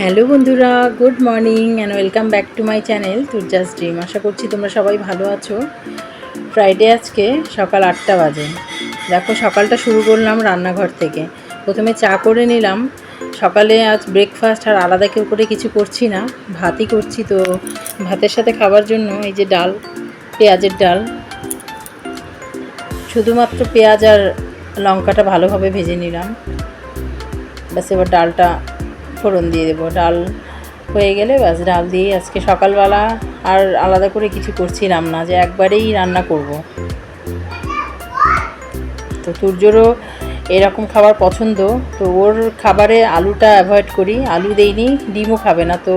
Hello বন্ধুরা, good morning and welcome back to my channel Turja's dream আশা করছি তোমরা সবাই ভালো আছো। ফ্রাইডে আজকে সকাল আটটা বাজে। দেখো, সকালটা শুরু করলাম রান্নাঘর থেকে। প্রথমে চা করে নিলাম। সকালে আজ ব্রেকফাস্ট আর আলাদা কেউ করে কিছু করছি না। ভাতই করছি তো ভাতের সাথে খাবার জন্য এই যে ডাল, পেঁয়াজের ডাল। শুধুমাত্র পেঁয়াজ আর লঙ্কাটা ভালোভাবে ভেজে নিলাম। ব্যাস, এবার ডালটা ফোড়ন দিয়ে দেবো। ডাল হয়ে গেলে ব্যাস, ডাল দিয়ে আজকে সকালবেলা আর আলাদা করে কিছু করছিলাম না, যে একবারেই রান্না করব। তো সূর্যরও এরকম খাবার পছন্দ, তো ওর খাবারে আলুটা অ্যাভয়েড করি। আলু দেইনি, ডিমও খাবে না, তো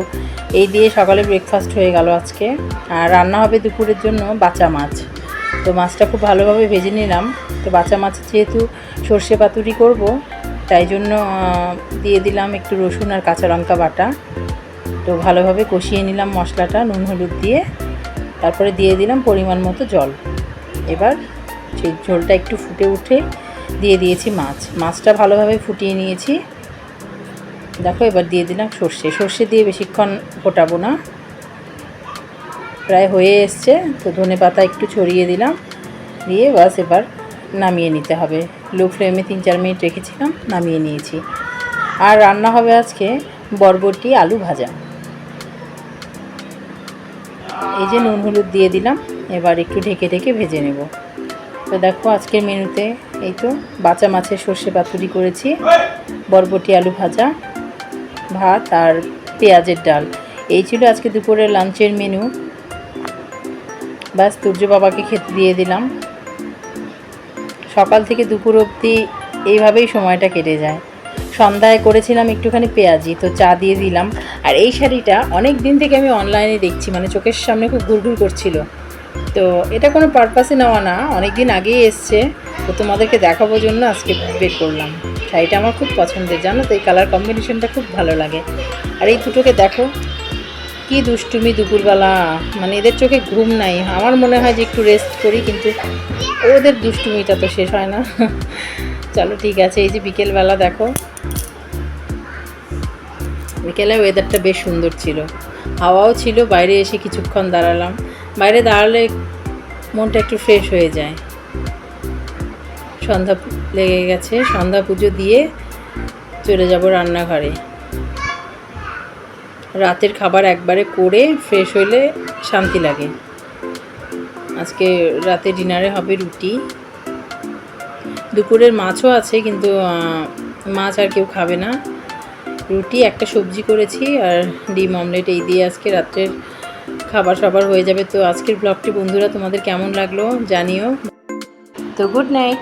এই দিয়ে সকালে ব্রেকফাস্ট হয়ে গেল আজকে। আর রান্না হবে দুপুরের জন্য বাঁচা মাছ। তো মাছটা খুব ভালোভাবে ভেজে নিলাম। তো বাঁচা মাছ যেহেতু সর্ষে পাতুরি করব তাই জন্য দিয়ে দিলাম একটু রসুন আর কাঁচা লঙ্কা বাটা। তো ভালোভাবে কষিয়ে নিলাম মশলাটা, নুন হলুদ দিয়ে। তারপরে দিয়ে দিলাম পরিমাণ মতো জল। এবার সেই ঝোলটা একটু ফুটে উঠে দিয়ে দিয়েছি মাছ। মাছটা ভালোভাবে ফুটিয়ে নিয়েছি। দেখো, এবার দিয়ে দিলাম সর্ষে। সর্ষে দিয়ে বেশিক্ষণ ফোটাবো না। প্রায় হয়ে এসছে, তো ধনে পাতা একটু ছড়িয়ে দিলাম। দিয়ে বাস এবার নামিয়ে নিতে হবে। লো ফ্লেমে তিন চার মিনিট রেখেছিলাম, নামিয়ে নিয়েছি। আর রান্না হবে আজকে বরবটি আলু ভাজা। এই যে নুন হলুদ দিয়ে দিলাম, এবার একটু ঢেকে ঢেকে ভেজে নেব। তো দেখো আজকের মেনুতে এই তো বাঁচা মাছের সর্ষে পাতুরি করেছি, বরবটি আলু ভাজা, ভাত আর পেঁয়াজের ডাল। এই ছিল আজকে দুপুরের লাঞ্চের মেনু। ব্যাস, সূর্য বাবাকে খেতে দিয়ে দিলাম। সকাল থেকে দুপুর অবধি এইভাবেই সময়টা কেটে যায়। সন্ধ্যায় করেছিলাম একটুখানি পেঁয়াজি, তো চা দিয়ে দিলাম। আর এই শাড়িটা অনেক দিন থেকে আমি অনলাইনে দেখছি মানে চোখের সামনে খুব ঘুরঘুর করছিল। তো এটা কোনো পারপাসে নেওয়া না অনেক দিন আগেই এসছে। তো তোমাদেরকে দেখাবো জন্য আজকে বের করলাম। শাড়িটা আমার খুব পছন্দের, জানো তো, এই কালার কম্বিনেশনটা খুব ভালো লাগে। আর এই দুটোকে দেখো কি দুষ্টুমি দুপুরবেলা। মানে এদের চোখে ঘুম নাই। আমার মনে হয় যে একটু রেস্ট করি, কিন্তু ওদের দুষ্টুমিটা তো শেষ হয় না। চলো, ঠিক আছে, এই যে বিকেলবেলা দেখো। বিকেলে ওয়েদারটা বেশ সুন্দর ছিল। হাওয়াও ছিল, বাইরে এসে কিছুক্ষণ দাঁড়ালাম। বাইরে দাঁড়ালে মনটা একটু ফ্রেশ হয়ে যায়। সন্ধ্যা লেগে গেছে, সন্ধ্যা পুজো দিয়ে চলে যাব রান্নাঘরে। রাতের খাবার একবারে করে ফ্রেশ হইলে শান্তি লাগে। আজকে রাতে ডিনারে হবে রুটি। দুপুরের মাছও আছে কিন্তু মাছ আর কেউ খাবে না। রুটি, একটা সবজি করেছি আর ডিম, অমলেট এই দিয়ে আজকে রাত্রের খাবার সবার হয়ে যাবে। তো আজকের ব্লগটি বন্ধুরা তোমাদের কেমন লাগল জানিও। তো গুড নাইট